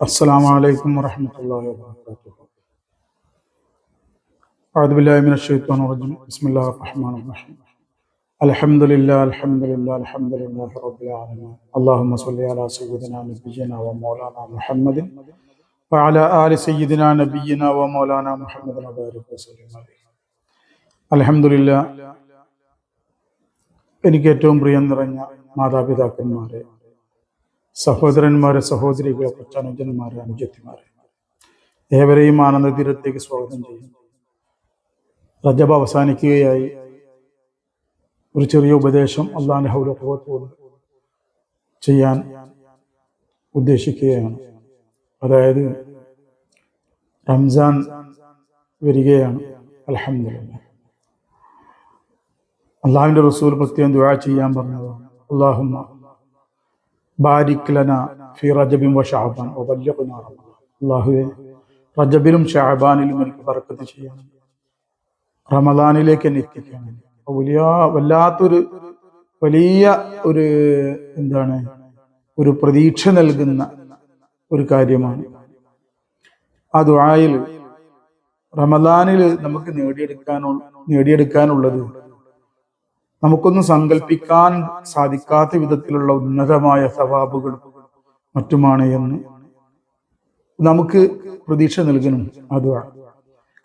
السلام عليكم ورحمة الله وبركاته أعوذ بالله من الشيطان الرجيم بسم الله الرحمن الرحيم الحمد لله الحمد لله الحمد لله رب العالمين اللهم صل على سيدنا نبينا ومولانا محمد وعلى آل سيدنا نبينا ومولانا محمد وبارك وسلم عليه الحمد لله എനിക്ക് ഏറ്റവും പ്രിയം നിറഞ്ഞ മാതാപിതാക്കന്മാരെ സഹോദരന്മാരെ സഹോദരികളെ കൊച്ചനുജന്മാരെ അനുജത്തിമാരെ. ഏവരെയും ആനന്ദ തീരത്തേക്ക് സ്വാഗതം ചെയ്യുന്നു. റജബ് അവസാനിക്കുകയായി. ഒരു ചെറിയ ഉപദേശം അള്ളാന്റെ ഹൗലഭവത്തോട് ചെയ്യാൻ ഉദ്ദേശിക്കുകയാണ്. അതായത് റംസാൻ വരികയാണ്. അലഹമില്ല അള്ളാഹുവിന്റെ റസൂൽ പ്രത്യേകം ദുആ ചെയ്യാൻ പറഞ്ഞതാണ്. അള്ളാഹുമ്മ ബാരിക് ലന ഫി റജബിൻ വ ബല്ലിഗ്നാ റമദാൻ അല്ലാഹുവേ റജബിലും ഷഅബാനിലും എനിക്ക് ബർക്കത്ത് ചെയ്യണം. റമദാനിലേക്ക് എന്നെ എത്തിക്കണം വലിയ വല്ലാത്തൊരു വലിയ ഒരു എന്താണ് ഒരു പ്രതീക്ഷ നൽകുന്ന ഒരു കാര്യമാണ്. ആ ദുആയിൽ റമദാനിൽ നമുക്ക് നേടിയെടുക്കാനുള്ള നേടിയെടുക്കാനുള്ളത് നമുക്കൊന്നും സങ്കല്പിക്കാൻ സാധിക്കാത്ത വിധത്തിലുള്ള ഉന്നതമായ സവാബുകളും മറ്റുമാണ് എന്ന് നമുക്ക് പ്രതീക്ഷ നൽകണം. അത്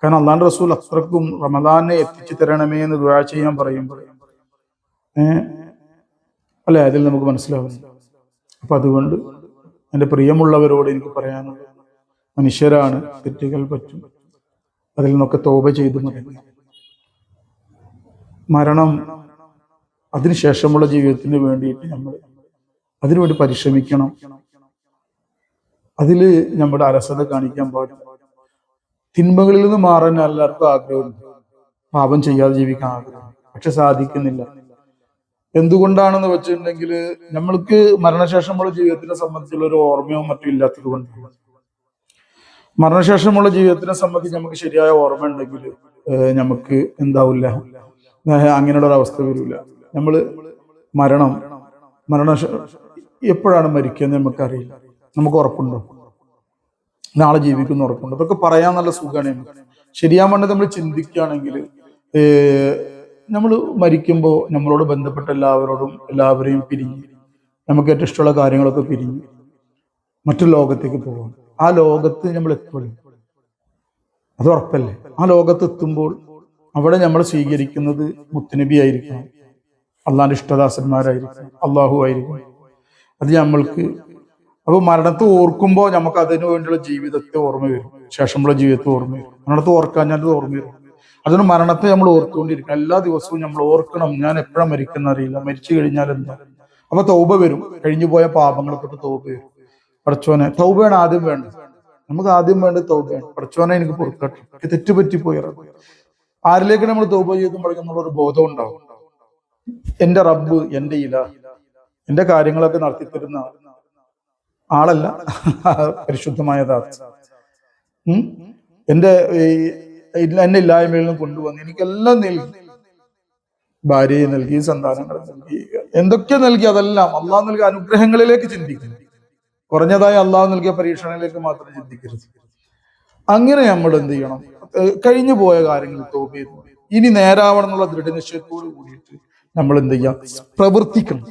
കാരണം അള്ളാൻ റസൂൽ അത്രക്കും റമദാനെ എത്തിച്ചു തരണമേ എന്ന് ദുആ ചെയ്യാൻ പറയുമ്പോൾ അല്ലെ? അതിൽ നമുക്ക് മനസ്സിലാവുന്നു അപ്പൊ അതുകൊണ്ട് എന്റെ പ്രിയമുള്ളവരോട് എനിക്ക് പറയാനുള്ളത് മനുഷ്യരാണ് തെറ്റുകൾ പറ്റും അതിൽ നിന്നൊക്കെ തോപ ചെയ്തു മരണം അതിനുശേഷമുള്ള ജീവിതത്തിന് വേണ്ടിയിട്ട് നമ്മൾ അതിനുവേണ്ടി പരിശ്രമിക്കണം. അതിൽ നമ്മുടെ അലസത കാണിക്കാൻ പാടില്ല തിന്മകളിൽ നിന്ന് മാറാൻ എല്ലാവർക്കും ആഗ്രഹമുണ്ട് പാപം ചെയ്യാതെ ജീവിക്കാൻ ആഗ്രഹം. പക്ഷെ സാധിക്കുന്നില്ല. എന്തുകൊണ്ടാണെന്ന് വെച്ചിട്ടുണ്ടെങ്കിൽ നമ്മൾക്ക് മരണശേഷമുള്ള ജീവിതത്തിനെ സംബന്ധിച്ചുള്ള ഒരു ഓർമ്മയോ മറ്റും ഇല്ലാത്തത് കൊണ്ടാണ് മരണശേഷമുള്ള ജീവിതത്തിനെ സംബന്ധിച്ച് നമുക്ക് ശരിയായ ഓർമ്മ ഉണ്ടെങ്കിൽ നമുക്ക് എന്താവില്ല. അങ്ങനെയുള്ള ഒരു അവസ്ഥ വരില്ല നമ്മൾ മരണം മരണ എപ്പോഴാണ് മരിക്കുക എന്ന് നമുക്കറിയില്ല. നമുക്ക് ഉറപ്പുണ്ടോ? നാളെ ജീവിക്കുന്ന ഉറപ്പുണ്ട്? അതൊക്കെ പറയാൻ നല്ല സുഖമാണ് നമുക്ക്. ശരിയാൻ വേണ്ടി നമ്മൾ ചിന്തിക്കുകയാണെങ്കിൽ നമ്മൾ മരിക്കുമ്പോൾ നമ്മളോട് ബന്ധപ്പെട്ട എല്ലാവരോടും എല്ലാവരെയും പിരിഞ്ഞ് നമുക്ക് ഏറ്റവും ഇഷ്ടമുള്ള കാര്യങ്ങളൊക്കെ പിരിഞ്ഞ് മറ്റു ലോകത്തേക്ക് പോകണം ആ ലോകത്ത് നമ്മൾ എത്തുള്ളൂ അത് ഉറപ്പല്ലേ? ആ ലോകത്ത് എത്തുമ്പോൾ അവിടെ നമ്മൾ സ്വീകരിക്കുന്നത് മുത്തുനബി ആയിരിക്കണം. അള്ളാന്റെ ഇഷ്ടദാസന്മാരായിരിക്കും അള്ളാഹു ആയിരിക്കും. അത് നമ്മൾക്ക് അപ്പോൾ മരണത്തെ ഓർക്കുമ്പോൾ നമുക്ക് അതിനു വേണ്ടിയുള്ള ജീവിതത്തെ ഓർമ്മ വരും. ശേഷമുള്ള ജീവിതത്തെ ഓർമ്മ വരും. മരണത്തെ ഓർക്കാൻ ഞാനത് ഓർമ്മ വരും. അതുകൊണ്ട് മരണത്തെ നമ്മൾ ഓർത്തുകൊണ്ടിരിക്കണം. എല്ലാ ദിവസവും നമ്മൾ ഓർക്കണം ഞാൻ എപ്പോഴാണ് മരിക്കുന്ന അറിയില്ല. മരിച്ചു കഴിഞ്ഞാൽ എന്താ? അപ്പൊ തൗബ വരും. കഴിഞ്ഞു പോയ പാപങ്ങളെ തൊട്ട് തൗബ വരും. പടച്ചോനെ തൗബയാണ് ആദ്യം വേണ്ടത്. നമുക്ക് ആദ്യം വേണ്ടത് തൗബയാണ്. പടച്ചോനെ എനിക്ക് പൊറുക്കട്ടെ. തെറ്റുപറ്റി പോയി ആരിലേക്ക് നമ്മൾ തൗബ ചെയ്തുമ്പോഴേക്കും ഒരു ബോധം ഉണ്ടാവും. എന്റെ റബ്ബ് എന്റെ ഇല എന്റെ കാര്യങ്ങളൊക്കെ നടത്തി തരുന്ന ആളല്ല. പരിശുദ്ധമായ ഉം? എന്റെ എന്നെ ഇല്ലായ്മയിൽ നിന്ന് കൊണ്ടുവന്ന് എനിക്കെല്ലാം നൽകി. ഭാര്യയെ നൽകി സന്താനങ്ങളെ നൽകി. എന്തൊക്കെ നൽകി അതെല്ലാം അള്ളാഹ് നൽകിയ അനുഗ്രഹങ്ങളിലേക്ക് ചിന്തിക്കുന്നു. കുറഞ്ഞതായി അള്ളാഹു നൽകിയ പരീക്ഷണങ്ങളിലേക്ക് മാത്രം ചിന്തിക്കരുത്. അങ്ങനെ നമ്മൾ എന്ത് ചെയ്യണം? കഴിഞ്ഞു പോയ കാര്യങ്ങൾ തോന്നിയിരുന്നു ഇനി നേരാവണം എന്നുള്ള ദൃഢനിശ്ചയത്തോട് കൂടിയിട്ട് നമ്മൾ എന്ത് ചെയ്യാം പ്രവർത്തിക്കണം.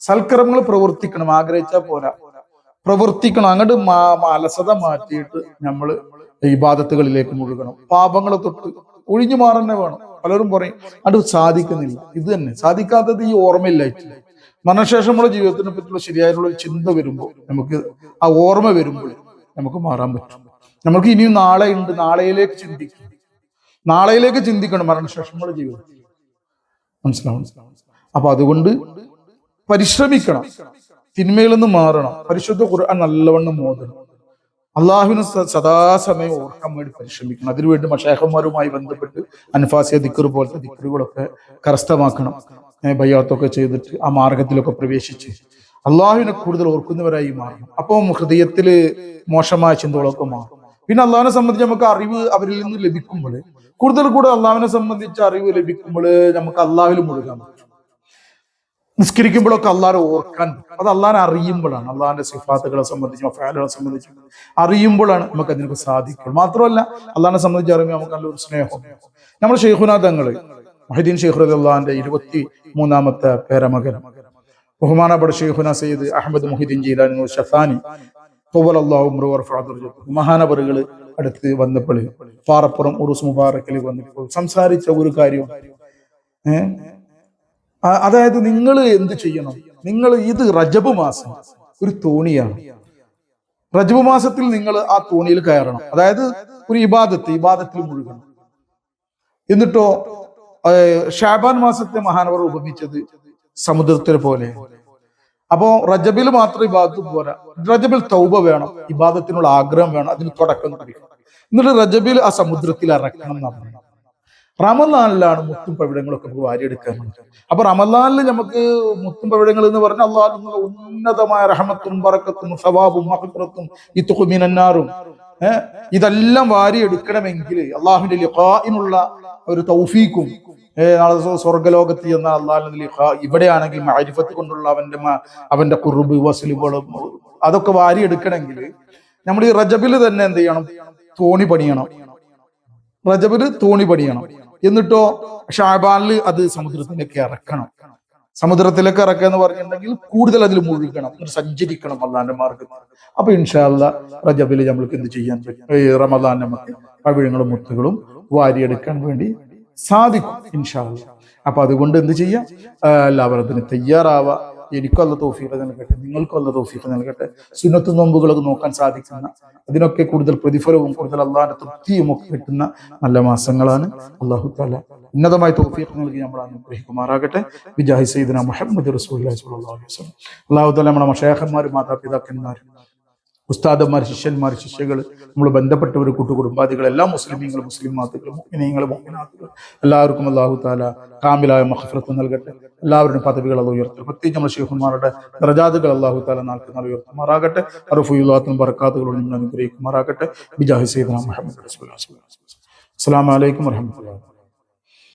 സൽക്കർമ്മങ്ങൾ പ്രവർത്തിക്കണം. ആഗ്രഹിച്ചാൽ പോരാ. പ്രവർത്തിക്കണം. അങ്ങോട്ട് അലസത മാറ്റിയിട്ട് നമ്മൾ ഇബാദത്തുകളിലേക്ക് മുഴുകണം. പാപങ്ങളെ തൊട്ട് ഒഴിഞ്ഞു മാറന്നെ വേണം. പലരും പറയും അത് സാധിക്കുന്നില്ല. ഇത് തന്നെ. സാധിക്കാത്തത് ഈ ഓർമ്മയില്ലായിട്ടില്ല മരണശേഷമുള്ള ജീവിതത്തിനെ പറ്റിയുള്ള ശരിയായിട്ടുള്ള ചിന്ത വരുമ്പോൾ നമുക്ക് ആ ഓർമ്മ വരുമ്പോൾ നമുക്ക് മാറാൻ പറ്റും. നമുക്ക് ഇനിയും നാളെ ഉണ്ട്. നാളെയിലേക്ക് ചിന്തിക്കണം. നാളെയിലേക്ക് ചിന്തിക്കണം മരണശേഷമുള്ള ജീവിതത്തിൽ. മനസ്സിലാവും. അപ്പൊ അതുകൊണ്ട് പരിശ്രമിക്കണം. തിന്മയിൽ നിന്ന് മാറണം. പരിശുദ്ധ ഖുർആൻ നല്ലവണ്ണം മോദണം അള്ളാഹുവിന് സദാസമയം ഓർക്കാൻ വേണ്ടി പരിശ്രമിക്കണം. അതിനുവേണ്ടി മഷേഹന്മാരുമായി ബന്ധപ്പെട്ട് അൻഫാസിയ ദിക്കർ പോലത്തെ ദിക്കറുകളൊക്കെ കരസ്ഥമാക്കണം. ബയ്യാത്തൊക്കെ ചെയ്തിട്ട് ആ മാർഗത്തിലൊക്കെ പ്രവേശിച്ച് അള്ളാഹുവിനെ കൂടുതൽ ഓർക്കുന്നവരായി മാറണം അപ്പം ഹൃദയത്തിൽ മോശമായ ചിന്തകളൊക്കെ മാറും. പിന്നെ അള്ളാഹിനെ സംബന്ധിച്ച് നമുക്ക് അറിവ് അവരിൽ നിന്ന് ലഭിക്കുമ്പോൾ കൂടുതൽ കൂടെ അള്ളാവിനെ സംബന്ധിച്ച അറിവ് ലഭിക്കുമ്പോൾ നമുക്ക് അള്ളാവിൽ മുഴുകാൻ പറ്റും. നിസ്കരിക്കുമ്പോഴൊക്കെ അള്ളാഹെ ഓർക്കാൻ. അത് അള്ളാഹിനെ അറിയുമ്പോഴാണ് അള്ളാഹിന്റെ സിഫാത്തുകളെ സംബന്ധിച്ചും അഫാലുകളെ സംബന്ധിച്ചും അറിയുമ്പോഴാണ് നമുക്ക് അതിനൊക്കെ സാധിക്കുള്ളൂ. മാത്രമല്ല അള്ളാഹിനെ സംബന്ധിച്ച് അറിയുമ്പോൾ നമുക്ക് നല്ലൊരു സ്നേഹം. നമ്മുടെ ഷെയ്ഖുനാഥങ്ങൾ മഹിദീൻ ഷെയ്ഖ് അള്ളാഹിന്റെ ഇരുപത്തി മൂന്നാമത്തെ പേരമകൻ. ബഹുമാനപ്പെട്ട ഷെയ്ഖുന സയ്യിദ് അഹമ്മദ് മുഹിദ്ദീൻ ജീലാനി ഷഫാനി മഹാനവറുകൾ അടുത്ത് വന്നപ്പോൾ പാറപ്പുറം ഉറുസ് മുബാറക്കിൽ വന്നപ്പോൾ സംസാരിച്ച ഒരു കാര്യം. അതായത് നിങ്ങൾ എന്ത് ചെയ്യണം? നിങ്ങൾ ഇത് റജബ് മാസം ഒരു തോണിയാണ്. റജബ് മാസത്തിൽ നിങ്ങൾ ആ തോണിയിൽ കയറണം. അതായത് ഒരു ഇബാദത്ത് ഇബാദത്തിൽ മുഴുകണം. എന്നിട്ടോ ഷാബാൻ മാസത്തെ മഹാനവർ ഉപമിച്ചത് സമുദ്രത്തിലെ പോലെ. അപ്പോ റജബിൽ മാത്രം ഇബാദത്ത് പോരാ. റജബിൽ തൗബ വേണം. ഇബാദത്തിനുള്ള ആഗ്രഹം വേണം. അതിന് തുടക്കം കുറിക്കണം. എന്നിട്ട് റജബിൽ ആ സമുദ്രത്തിൽ ഇറക്കണം എന്നാണ് റമദാനിലാണ് മുത്തും പവിടങ്ങളൊക്കെ നമുക്ക് വാരിയെടുക്കാനുണ്ട് അപ്പൊ റമദാനിൽ നമുക്ക് മുത്തും പവിടങ്ങൾ എന്ന് പറഞ്ഞാൽ അള്ളാഹു ഉന്നതമായ റഹമത്തും ബറക്കത്തും സവാബും മഹത്തും ഇത്തുമിനാറും ഏഹ്? ഇതെല്ലാം വാരിയെടുക്കണമെങ്കിൽ അള്ളാഹുവിന്റെ ലിഖായിനുള്ള ഒരു തൗഫീക്കും സ്വർഗലോകത്ത് ചെന്ന അള്ളാഹുവിന്റെ ഇവിടെയാണെങ്കിൽ മാരിഫത്ത് കൊണ്ടുള്ള അവന്റെ അവന്റെ കുറുബ് വസലുകളും അതൊക്കെ വാരിയെടുക്കണമെങ്കിൽ നമ്മൾ ഈ റജബിൽ തന്നെ എന്ത് ചെയ്യണം? തോണി പണിയണം. റജബിൽ തോണി പണിയണം. എന്നിട്ടോ ഷാബാനിൽ അത് സമുദ്രത്തിലേക്ക് ഇറക്കണം. സമുദ്രത്തിലേക്ക് ഇറക്കുക എന്ന് പറഞ്ഞിട്ടുണ്ടെങ്കിൽ കൂടുതൽ അതിൽ മുഴുകണം. സഞ്ചരിക്കണം അള്ളാന്റെ മാർഗത്തിൽ അപ്പൊ ഇൻഷാല്ല റജബിൽ നമ്മൾക്ക് എന്ത് ചെയ്യാൻ പറ്റും? റമദാന്റെ നമുക്ക് പവിഴങ്ങളും മുത്തുകളും വാരിയെടുക്കാൻ വേണ്ടി സാധിക്കും ഇൻഷാല്ല അപ്പൊ അതുകൊണ്ട് എന്ത് ചെയ്യാം? എല്ലാവരും അതിന് തയ്യാറാവുക എനിക്കുള്ള തോഫീഖ് നൽകട്ടെ നിങ്ങൾക്കുള്ള തോഫീഖ് നൽകട്ടെ. സുന്നത്ത് നോമ്പുകളൊക്കെ നോക്കാൻ സാധിക്കുന്ന അതിനൊക്കെ കൂടുതൽ പ്രതിഫലവും കൂടുതൽ അള്ളാഹിന്റെ തൃപ്തിയും ഒക്കെ കിട്ടുന്ന നല്ല മാസങ്ങളാണ്. അള്ളാഹു താല ഉന്നതമായ തോഫീഖ് നൽകി നമ്മൾ അനുഗ്രഹിക്കുമാറാകട്ടെ. വിജാഹി സൈദന മുഹമ്മദ് റസൂൽ അള്ളാഹു താല നമ്മുടെ മഷേഹന്മാരും മാതാപിതാക്കന്മാരും ഉസ്താദന്മാർ ശിഷ്യന്മാർ ശിഷ്യകൾ നമ്മൾ ബന്ധപ്പെട്ടവർ കൂട്ടുകുടുംബാദികൾ എല്ലാ മുസ്ലിമീങ്ങളും മുസ്ലിം മാത്തുകൾ മുഗ്നീങ്ങൾ മുഗ്നാത്തുകൾ എല്ലാവർക്കും അള്ളാഹു താല കാമിലായ മഹഫ്രത്വം നൽകട്ടെ. എല്ലാവരുടെയും പദവികൾ അത് ഉയർത്തും പ്രത്യേകിച്ച് നമ്മുടെ ഷെയ്ഖുമാരുടെ റജാദുകൾ അള്ളാഹു താല നാൾക്ക് നാൾ ഉയർത്തുമാറാകട്ടെ. അറുഫുല്ലാത്തും ബർക്കാത്തുകളും നിങ്ങൾ അനുഗ്രഹിക്കുമാറാകട്ടെ. ബിജാഹി സൈദ് മുഹമ്മദ് റസൂലുള്ളാഹി സ്വല്ലല്ലാഹു അലൈഹി